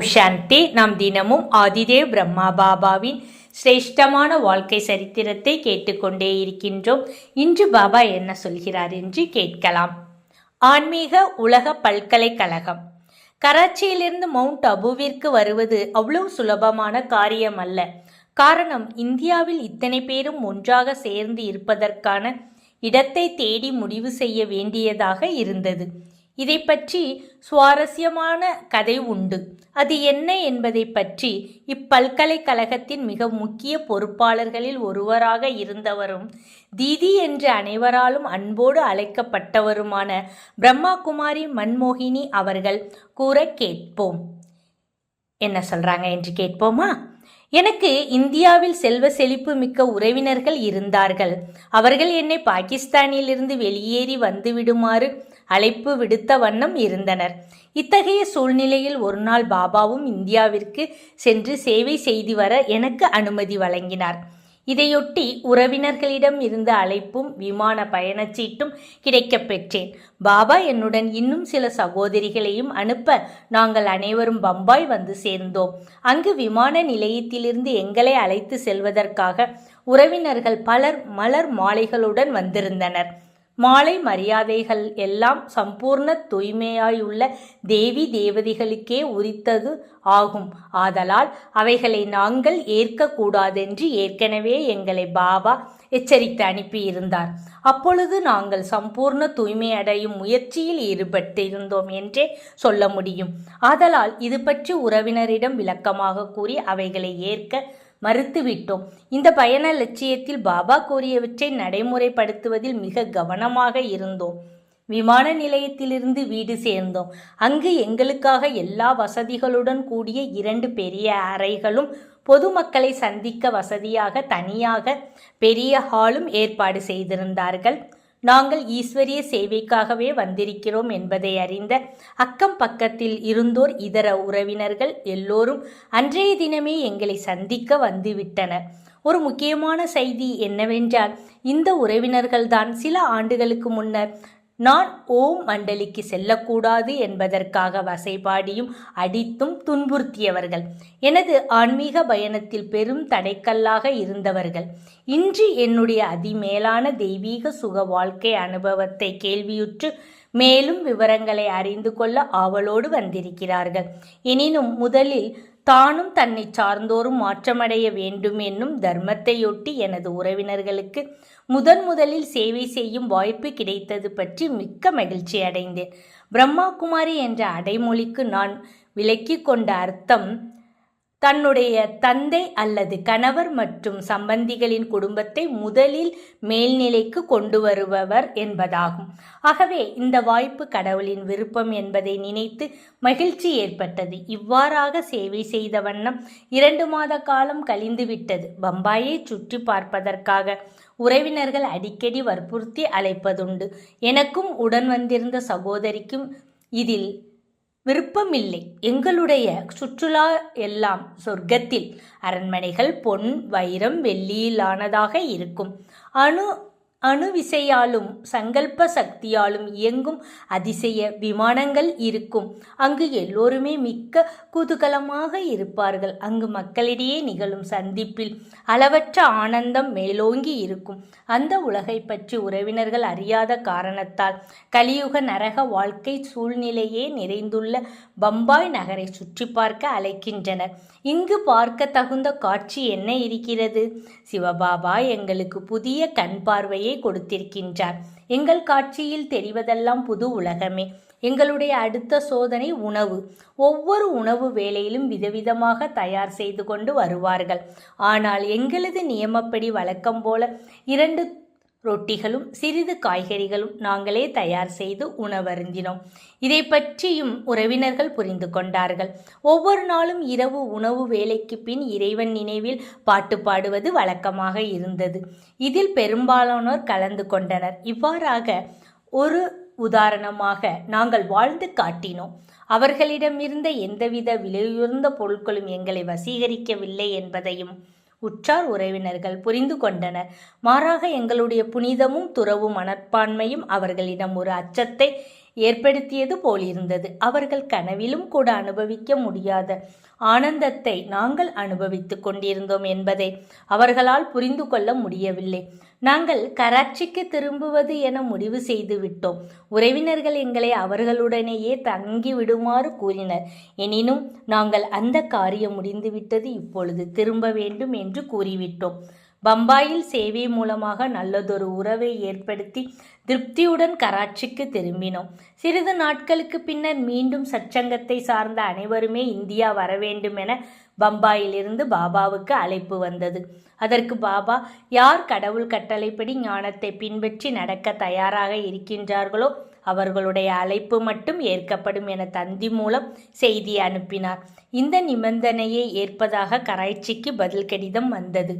சாந்தி நாம் தினமும் ஆதிதேவ் பிரம்மா பாபாவின் சிரேஷ்டமான வாழ்க்கை சரித்திரத்தை கேட்டுக்கொண்டே இருக்கின்றோம். இன்று பாபா என்ன சொல்கிறார் என்று கேட்கலாம். ஆன்மீக உலக பல்கலைக்கழகம். கராச்சியிலிருந்து மவுண்ட் அபுவிற்கு வருவது அவ்வளவு சுலபமான காரியம் அல்ல காரணம் இந்தியாவில் இத்தனை பேரும் ஒன்றாக சேர்ந்து இருப்பதற்கான இடத்தை தேடி முடிவு செய்ய வேண்டியதாக இருந்தது. இதை பற்றி சுவாரஸ்யமான கதை உண்டு. அது என்ன என்பதை பற்றி இப்பல்கலைக்கழகத்தின் மிக முக்கிய பொறுப்பாளர்களில் ஒருவராக இருந்தவரும் தீதி என்று அனைவராலும் அன்போடு அழைக்கப்பட்டவருமான பிரம்மா குமாரி மன்மோகினி அவர்கள் கூற கேட்போம். என்ன சொல்றாங்க என்று கேட்போமா? எனக்கு இந்தியாவில் செல்வ செழிப்பு மிக்க உறவினர்கள் இருந்தார்கள். அவர்கள் என்னை பாகிஸ்தானிலிருந்து வெளியேறி வந்துவிடுமாறு அழைப்பு விடுத்த வண்ணம் இருந்தனர். இத்தகைய சூழ்நிலையில் ஒரு நாள் பாபாவும் இந்தியாவிற்கு சென்று சேவை செய்து வர எனக்கு அனுமதி வழங்கினார். இதையொட்டி உறவினர்களிடம் இருந்த அழைப்பும் விமான பயணச்சீட்டும் கிடைக்கப் பெற்றேன். பாபா என்னுடன் இன்னும் சில சகோதரிகளையும் அனுப்ப நாங்கள் அனைவரும் பம்பாய் வந்து சேர்ந்தோம். அங்கு விமான நிலையத்திலிருந்து எங்களை அழைத்து செல்வதற்காக உறவினர்கள் பலர் மலர் மாலைகளுடன் வந்திருந்தனர். மாலை மரியாதைகள் எல்லாம் சம்பூர்ண தூய்மையாயுள்ள தேவி தேவதைகளுக்கே உரித்தது ஆகும். ஆதலால் அவைகளை நாங்கள் ஏற்கக்கூடாதென்று ஏற்கனவே எங்களை பாபா எச்சரித்து அனுப்பியிருந்தார். அப்பொழுது நாங்கள் சம்பூர்ண தூய்மை அடையும் முயற்சியில் ஈடுபட்டிருந்தோம் என்றே சொல்ல முடியும். ஆதலால் இது பற்றி உறவினரிடம் விளக்கமாக கூறி அவைகளை ஏற்க மறுத்துவிட்டோம். இந்த பயண லட்சியத்தில் பாபா கூறியவற்றை நடைமுறைப்படுத்துவதில் மிக கவனமாக இருந்தோம். விமான நிலையத்திலிருந்து வீடு சேர்ந்தோம். அங்கு எங்களுக்காக எல்லா வசதிகளுடன் கூடிய இரண்டு பெரிய அறைகளும் பொதுமக்களை சந்திக்க வசதியாக தனியாக பெரிய ஹாலும் ஏற்பாடு செய்திருந்தார்கள். நாங்கள் ஈஸ்வரிய சேவைக்காகவே வந்திருக்கிறோம் என்பதை அறிந்த அக்கம் பக்கத்தில் இருந்தோர் இதர உறவினர்கள் எல்லோரும் அன்றைய தினமே எங்களை சந்திக்க வந்துவிட்டனர். ஒரு முக்கியமான செய்தி என்னவென்றால் இந்த உறவினர்கள்தான் சில ஆண்டுகளுக்கு முன்னர் நான் ஓம் மண்டலிக்கு செல்லக்கூடாது என்பதற்காக வசைபாடியும் அடித்தும் துன்புறுத்தியவர்கள். எனது ஆன்மீக பயணத்தில் பெரும் தடைக்கல்லாக இருந்தவர்கள். இன்று என்னுடைய அதிமேலான தெய்வீக சுக வாழ்க்கை அனுபவத்தை கேள்வியுற்று மேலும் விவரங்களை அறிந்து கொள்ள ஆவலோடு வந்திருக்கிறார்கள். எனினும் முதலில் தானும் தன்னை சார்ந்தோரும் மாற்றமடைய வேண்டும் என்னும் தர்மத்தையொட்டி எனது உறவினர்களுக்கு முதன் முதலில் சேவை செய்யும் வாய்ப்பு கிடைத்தது பற்றி மிக்க மகிழ்ச்சி அடைந்தேன். பிரம்மா குமாரி என்ற அடைமொழிக்கு நான் விலக்கிக் கொண்ட அர்த்தம் தன்னுடைய தந்தை அல்லது கணவர் மற்றும் சம்பந்திகளின் குடும்பத்தை முதலில் மேல்நிலைக்கு கொண்டு வருபவர் என்பதாகும். ஆகவே இந்த வாய்ப்பு கடவுளின் விருப்பம் என்பதை நினைத்து மகிழ்ச்சி ஏற்பட்டது. இவ்வாறாக சேவை செய்த வண்ணம் இரண்டு மாத காலம் கழிந்துவிட்டது. பம்பாயை சுற்றி பார்ப்பதற்காக உறவினர்கள் அடிக்கடி வற்புறுத்தி அழைப்பதுண்டு. எனக்கும் உடன் வந்திருந்த சகோதரிக்கும் இதில் விருப்பமில்லை. எங்களுடைய சுற்றுலா எல்லாம் சொர்க்கத்தில் அரண்மனைகள் பொன் வைரம் வெள்ளியிலானதாக இருக்கும். அணு அணு விசையாலும் சங்கல்ப சக்தியாலும் இயங்கும் அதிசய விமானங்கள் இருக்கும். அங்கு எல்லோருமே மிக்க குதூகலமாக இருப்பார்கள். அங்கு மக்களிடையே நிகழும் சந்திப்பில் அளவற்ற ஆனந்தம் மேலோங்கி இருக்கும். அந்த உலகை பற்றி உறவினர்கள் அறியாத காரணத்தால் கலியுக நரக வாழ்க்கை சூழ்நிலையே நிறைந்துள்ள பம்பாய் நகரை சுற்றி பார்க்க அழைக்கின்றனர். இங்கு பார்க்க தகுந்த காட்சி என்ன இருக்கிறது? சிவபாபா எங்களுக்கு புதிய கண் பார்வையை கொடுத்திருக்கின்றார். எங்கள் காட்சியில் தெரிவதெல்லாம் புது உலகமே. எங்களுடைய அடுத்த சோதனை உணவு. ஒவ்வொரு உணவு வேலையிலும் விதவிதமாக தயார் செய்து கொண்டு வருவார்கள். ஆனால் எங்களது நியமப்படி வழக்கம் போல இரண்டு ரொட்டிகளும் சிறிது காய்கறிகளும் நாங்களே தயார் செய்து உணவருந்தினோம். இதை பற்றியும் உறவினர்கள் புரிந்து கொண்டார்கள். ஒவ்வொரு நாளும் இரவு உணவு வேலைக்கு பின் இறைவன் நினைவில் பாட்டு பாடுவது வழக்கமாக இருந்தது. இதில் பெரும்பாலானோர் கலந்து கொண்டனர். இவ்வாறாக ஒரு உதாரணமாக நாங்கள் வாழ்ந்து காட்டினோம். அவர்களிடமிருந்த எந்தவித விலையுயர்ந்த பொருட்களும் எங்களை வசீகரிக்கவில்லை என்பதையும் உற்றார் உறவினர்கள் புரிந்து கொண்டனர். மாறாக எங்களுடைய புனிதமும் துறவும் மனப்பான்மையும் அவர்களிடம் ஒரு அச்சத்தை ஏற்படுத்தியது போலிருந்தது. அவர்கள் கனவிலும் கூட அனுபவிக்க முடியாத ஆனந்தத்தை நாங்கள் அனுபவித்துக் கொண்டிருந்தோம் என்பதை அவர்களால் புரிந்து கொள்ள முடியவில்லை. நாங்கள் கராச்சிக்கு திரும்புவது என முடிவு செய்து விட்டோம். உறவினர்கள் எங்களை அவர்களுடனேயே தங்கி விடுமாறு கூறினர். எனினும் நாங்கள் அந்த காரியம் முடிந்துவிட்டது. இப்பொழுது திரும்ப வேண்டும் என்று கூறிவிட்டோம். பம்பாயில் சேவை மூலமாக நல்லதொரு உறவை ஏற்படுத்தி திருப்தியுடன் கராச்சிக்கு திரும்பினோம். சிறிது நாட்களுக்கு பின்னர் மீண்டும் சச்சங்கத்தை சார்ந்த அனைவருமே இந்தியா வர வேண்டும் என பம்பாயிலிருந்து பாபாவுக்கு அழைப்பு வந்தது. அதற்கு பாபா யார் கடவுள் கட்டளைப்படி ஞானத்தை பின்பற்றி நடக்க தயாராக இருக்கின்றார்களோ அவர்களுடைய அழைப்பு மட்டும் ஏற்கப்படும் என தந்தி மூலம் செய்தி அனுப்பினார். இந்த நிபந்தனையை ஏற்பதாக கராய்ச்சிக்கு பதில் கடிதம் வந்தது.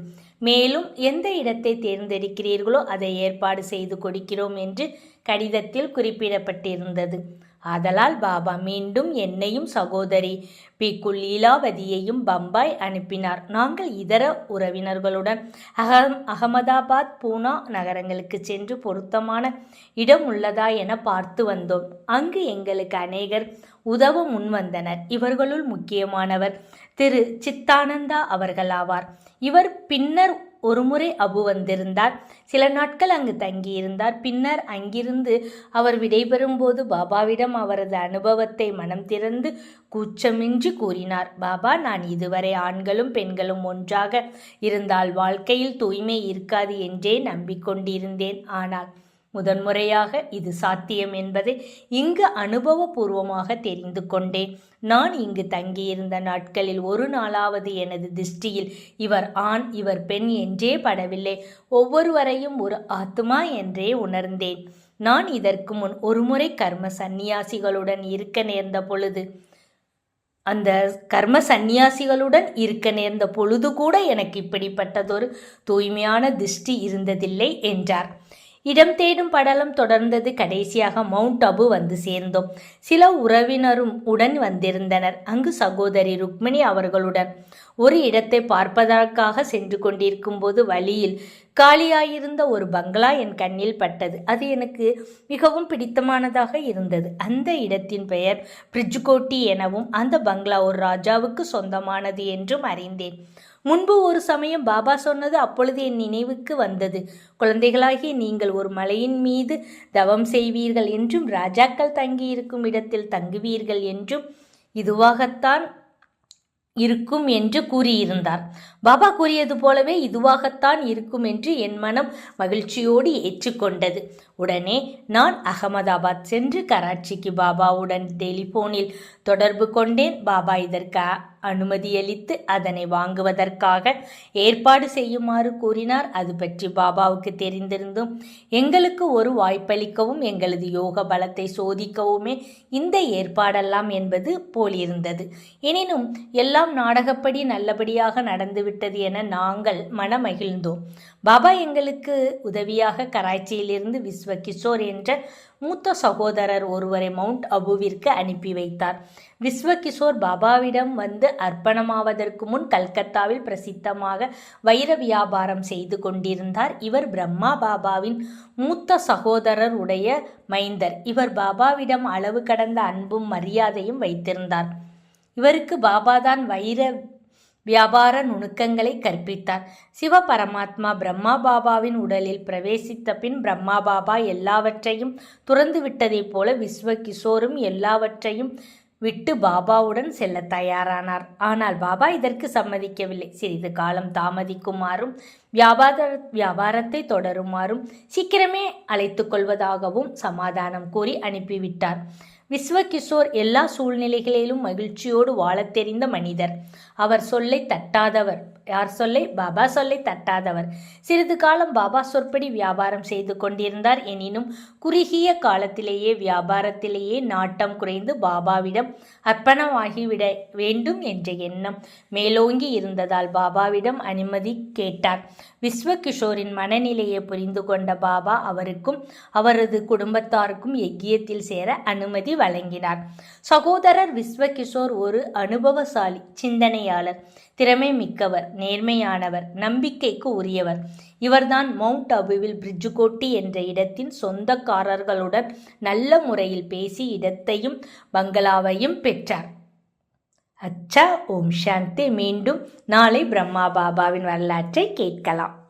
மேலும் எந்த இடத்தை தேர்ந்தெடுக்கிறீர்களோ அதை ஏற்பாடு செய்து கொடுக்கிறோம் என்று கடிதத்தில் குறிப்பிடப்பட்டிருந்தது. ஆதலால் பாபா மீண்டும் என்னையும் சகோதரி பி லீலாவதியையும் பம்பாய் அனுப்பினார். நாங்கள் இதர உறவினர்களுடன் அகம் அகமதாபாத் பூனா நகரங்களுக்கு சென்று பொருத்தமான இடம் உள்ளதா என பார்த்து வந்தோம். அங்கு எங்களுக்கு அநேகர் உதவ முன்வந்தனர். இவர்களுள் முக்கியமானவர் திரு சித்தானந்தா அவர்களாவார் இவர் பின்னர் ஒருமுறை அபு வந்திருந்தார். சில நாட்கள் அங்கு தங்கியிருந்தார். பின்னர் அங்கிருந்து அவர் விடைபெறும்போது பாபாவிடம் அவரது அனுபவத்தை மனம் திறந்து கூச்சமின்றி கூறினார். பாபா நான் இதுவரை ஆண்களும் பெண்களும் ஒன்றாக இருந்தால் வாழ்க்கையில் தூய்மை இருக்காது என்றே நம்பிக்கொண்டிருந்தேன். ஆனால் முதன்முறையாக இது சாத்தியம் என்பதை இங்கு அனுபவபூர்வமாக தெரிந்து கொண்டேன். நான் இங்கு தங்கியிருந்த நாட்களில் ஒரு நாளாவது எனது திருஷ்டியில் இவர் ஆண் இவர் பெண் என்றே படவில்லை. ஒவ்வொருவரையும் ஒரு ஆத்மா என்றே உணர்ந்தேன். நான் இதற்கு முன் ஒருமுறை கர்ம சந்நியாசிகளுடன் இருக்க நேர்ந்த பொழுது அந்த கர்ம சந்நியாசிகளுடன் இருக்க நேர்ந்த பொழுது கூட எனக்கு இப்படிப்பட்டதொரு தூய்மையான திருஷ்டி இருந்ததில்லை என்றார். இடம் தேடும் படலம் தொடர்ந்தது கடைசியாக மவுண்ட் அபு வந்து சேர்ந்தோம். சில உறவினரும் உடன் வந்திருந்தனர். அங்கு சகோதரி ருக்மிணி அவர்களுடன். ஒரு இடத்தை பார்ப்பதற்காக சென்று கொண்டிருக்கும் போது வழியில் காலியாயிருந்த ஒரு பங்களா என் கண்ணில் பட்டது. அது எனக்கு மிகவும் பிடித்தமானதாக இருந்தது. அந்த இடத்தின் பெயர் பிரிட்ஜ்கோட்டி எனவும் அந்த பங்களா ஒரு ராஜாவுக்கு சொந்தமானது என்றும் அறிந்தேன். முன்பு ஒரு சமயம் பாபா சொன்னது அப்பொழுது என் நினைவுக்கு வந்தது. குழந்தைகளாகிய நீங்கள் ஒரு மலையின் மீது தவம் செய்வீர்கள் என்றும் ராஜாக்கள் தங்கியிருக்கும் இடத்தில் தங்குவீர்கள் என்றும் இதுவாகத்தான் இருக்கும் என்று கூறியிருந்தார். பாபா கூறியது போலவே இதுவாகத்தான் இருக்கும் என்று என் மனம் மகிழ்ச்சியோடு ஏற்றுக்கொண்டது. உடனே நான் அகமதாபாத் சென்று கராச்சிக்கு பாபாவுடன் டெலிபோனில் தொடர்பு கொண்டேன். பாபா இதற்கு அனுமதியளித்து அதனை வாங்குவதற்காக ஏற்பாடு செய்யுமாறு கூறினார். அது பற்றி பாபாவுக்கு தெரிந்திருந்தும் எங்களுக்கு ஒரு வாய்ப்பளிக்கவும் எங்களது யோக பலத்தை சோதிக்கவுமே இந்த ஏற்பாடெல்லாம் என்பது போலிருந்தது. எனினும் எல்லாம் நாடகப்படி நல்லபடியாக நடந்துவிட்டது என நாங்கள் மனமகிழ்ந்தோம். பாபா எங்களுக்கு உதவியாக கராச்சியிலிருந்து விஸ்வ கிஷோர் என்ற மூத்த சகோதரர் ஒருவரை மவுண்ட் அபுவிற்கு அனுப்பி வைத்தார். விஸ்வகிஷோர் பாபாவிடம் வந்து அர்ப்பணமாவதற்கு முன் கல்கத்தாவில் பிரசித்தமாக வைர வியாபாரம் செய்து கொண்டிருந்தார். இவர் பிரம்மா பாபாவின் மூத்த சகோதரர் உடைய மைந்தர். இவர் பாபாவிடம் அளவு கடந்த அன்பும் மரியாதையும் வைத்திருந்தார். இவருக்கு பாபாதான் வைர வியாபார நுணுக்கங்களை கற்பித்தார். சிவ பரமாத்மா பிரம்மா பாபாவின் உடலில் பிரவேசித்த பின் பிரம்மா பாபா எல்லாவற்றையும் துறந்துவிட்டதைப் போல விஸ்வ கிஷோரும் எல்லாவற்றையும் விட்டு பாபாவுடன் செல்ல தயாரானார். ஆனால் பாபா இதற்கு சம்மதிக்கவில்லை. சிறிது காலம் தாமதிக்குமாறும் வியாபார வியாபாரத்தை தொடருமாறும் சீக்கிரமே அழைத்து கொள்வதாகவும் சமாதானம் கூறி அனுப்பிவிட்டார். விஸ்வகிஷோர் எல்லா சூழ்நிலைகளிலும் மகிழ்ச்சியோடு வாழத் தெரிந்த மனிதர். அவர் சொல்லை தட்டாதவர். யார் சொல்லை? பாபா சொல்லை தட்டாதவர். சிறிது காலம் பாபா சொற்படி வியாபாரம் செய்து கொண்டிருந்தார். எனினும் குறுகிய காலத்திலேயே வியாபாரத்திலேயே நாட்டம் குறைந்து பாபாவிடம் அர்ப்பணமாகிவிட வேண்டும் என்ற எண்ணம் மேலோங்கி இருந்ததால் பாபாவிடம் அனுமதி கேட்டார். விஸ்வகிஷோரின் மனநிலையை புரிந்து கொண்ட பாபா அவருக்கும் அவரது குடும்பத்தாருக்கும் எக்கியத்தில் சேர அனுமதி வழங்கினார். சகோதரர் விஸ்வகிஷோர் ஒரு அனுபவசாலி சிந்தனையாளர் திறமை மிக்கவர் நேர்மையானவர் நம்பிக்கைக்கு உரியவர். இவர்தான் மவுண்ட் அபுவில் பிரிட்ஜுகோட்டி என்ற இடத்தின் சொந்தக்காரர்களுடன் நல்ல முறையில் பேசி இடத்தையும் பங்களாவையும் பெற்றார். அச்சா ஓம் சாந்தி. மீண்டும் நாளை பிரம்மா பாபாவின் வரலாற்றை கேட்கலாம்.